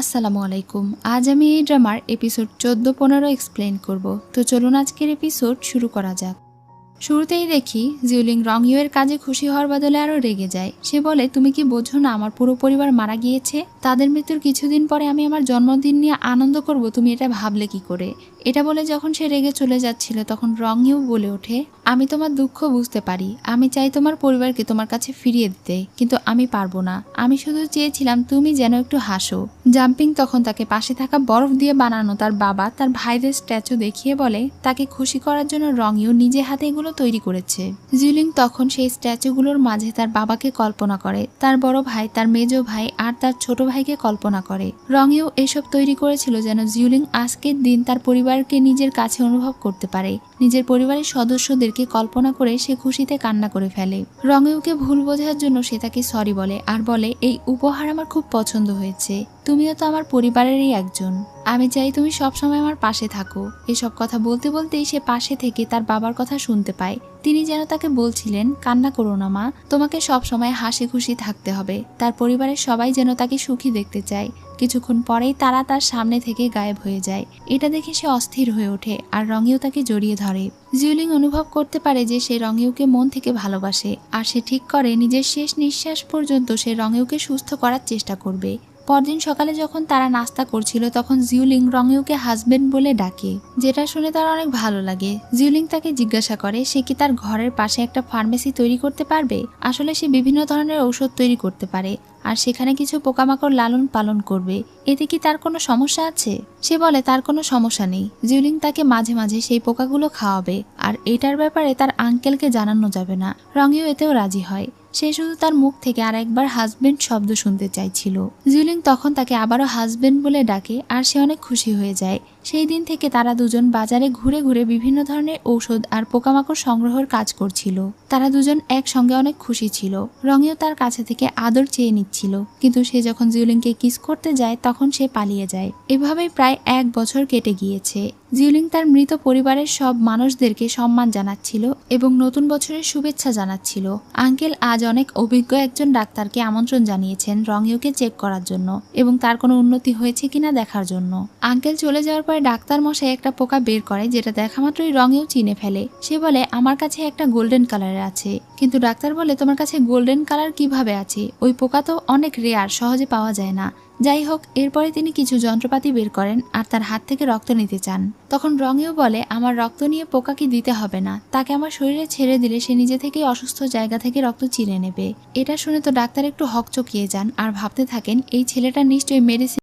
আসসালামু আলাইকুম। আজ আমি এই ড্রামার এপিসোড চোদ্দ পনেরো এক্সপ্লেন করব। তো চলুন আজকের এপিসোড শুরু করা যাক। শুরুতেই দেখি জিউলিং রংইউয়ের কাজে খুশি হওয়ার বদলে আরও রেগে যায়। সে বলে, তুমি কি বোঝো না আমার পুরো পরিবার মারা গিয়েছে? তাদের মৃত্যুর কিছুদিন পরে আমি আমার জন্মদিন নিয়ে আনন্দ করব, তুমি এটা ভাবলে কি করে? এটা বলে যখন সে রেগে চলে যাচ্ছিল, তখন রংইউ বলে ওঠে, আমি তোমার দুঃখ বুঝতে পারি। আমি চাই তোমার পরিবারকে তোমার কাছে ফিরিয়ে দিতে, কিন্তু আমি পারব না। আমি শুধু চেয়েছিলাম তুমি যেন একটু হাসো। জাম্পিং তখন তাকে পাশে থাকা বরফ দিয়ে বানানো তার বাবা, তার ভাইদের স্ট্যাচু দেখিয়ে বলে, তাকে খুশি করার জন্য রংইউ নিজে হাতে এগুলো তৈরি করেছে। জিউলিং তখন সেই স্ট্যাচুগুলোর মাঝে তার বাবাকে কল্পনা করে। তার বড় ভাই, তার মেজ ভাই আর তার ছোট ভাইকে কল্পনা করে। রংইউ এসব তৈরি করেছিল যেন জিউলিং আজকের দিন তার পরিবারকে নিজের কাছে অনুভব করতে পারে। নিজের পরিবারের সদস্যদেরকে কল্পনা করে সে খুশিতে কান্না করে ফেলে। রঙেউকে ভুল বোঝার জন্য সে তাকে সরি বলে আর বলে, এই উপহার আমার খুব পছন্দ হয়েছে। তুমিও তো আমার পরিবারেরই একজন। আমি চাই তুমি সবসময় আমার পাশে থাকো। এসব কথা বলতে বলতেই সে পাশে থেকে তার বাবার কথা শুনতে পায়। তিনি যেন তাকে বলছিলেন, কান্না করো না, মা। তোমাকে সবসময় হাসি খুশি থাকতে হবে। তার পরিবারের সবাই যেন তাকে সুখী দেখতে চায়। কিছুক্ষণ পরেই তারা তার সামনে থেকে গায়েব হয়ে যায়। এটা দেখে সে অস্থির হয়ে ওঠে আর রঙেও তাকে জড়িয়ে ধরে। জিউলিং অনুভব করতে পারে যে সে রঙেউকে মন থেকে ভালোবাসে আর সে ঠিক করে নিজের শেষ নিঃশ্বাস পর্যন্ত সে রঙেউকে সুস্থ করার চেষ্টা করবে। পরদিন সকালে যখন তারা নাস্তা করছিল, তখন জিউলিং রঙেউকে হাজবেন্ড বলে ডাকে। যেটা শুনে তার অনেক ভালো লাগে। জিউলিং তাকে জিজ্ঞাসা করে, সে কি তার ঘরের পাশে একটা ফার্মেসি তৈরি করতে পারবে? আসলে সে বিভিন্ন ধরনের ঔষধ তৈরি করতে পারে, আর সেখানে কিছু পোকামাকড় লালন পালন করবে। এতে কি তার কোনো সমস্যা আছে? সে বলে, তার কোনো সমস্যা নেই। জিউলিং তাকে মাঝে মাঝে সেই পোকাগুলো খাওয়াবে, আর এটার ব্যাপারে তার আঙ্কেলকে জানানো যাবে না। রঙেও এতেও রাজি হয়। সে শুধু তার মুখ থেকে আর একবার হাজবেন্ড শব্দ শুনতে চাইছিল। জিউলিং তখন তাকে আবারও হাজবেন্ড বলে ডাকে আর সে অনেক খুশি হয়ে যায়। সেই দিন থেকে তারা দুজন বাজারে ঘুরে ঘুরে বিভিন্ন ধরনের ঔষধ আর পোকামাকড় সংগ্রহের কাজ করছিল। তারা দুজন একসঙ্গে অনেক খুশি ছিল। রঙেও তার কাছে থেকে আদর চেয়ে নিচ্ছিল। কিন্তু সে যখন জিউলিংকে কিস করতে যায়, তখন সে পালিয়ে যায়। এভাবেই প্রায় এক বছর কেটে গিয়েছে। জিউলিং তার মৃত পরিবারের সব মানুষদেরকে সম্মান জানাচ্ছিল এবং নতুন বছরের শুভেচ্ছা জানাচ্ছিল। আঙ্কেল আজ অনেক অভিজ্ঞ একজন ডাক্তারকে আমন্ত্রণ জানিয়েছেন রঙিওকে চেক করার জন্য এবং তার কোনো উন্নতি হয়েছে কিনা দেখার জন্য। আঙ্কেল চলে যাওয়ার পরে ডাক্তার মশাই একটা পোকা বের করে যেটা দেখা মাত্রই রঙেও চিনে ফেলে। সে বলে, আমার কাছে একটা গোল্ডেন কালারের আছে। কিন্তু ডাক্তার বলে, তোমার কাছে গোল্ডেন কালার কীভাবে আছে? ওই পোকা তো অনেক রেয়ার, সহজে পাওয়া যায় না। যাই হোক, এরপরে তিনি কিছু যন্ত্রপাতি বের করেন আর তার হাত থেকে রক্ত নিতে চান। তখন রঙেও বলে, আমার রক্ত নিয়ে পোকাকে দিতে হবে না? তাকে আমার শরীরে ছেড়ে দিলে সে নিজে থেকেই অসুস্থ জায়গা থেকে রক্ত চিনে নেবে। এটা শুনে তো ডাক্তার একটু হকচকিয়ে যান আর ভাবতে থাকেন, এই ছেলেটা নিশ্চয়ই মেডিসিন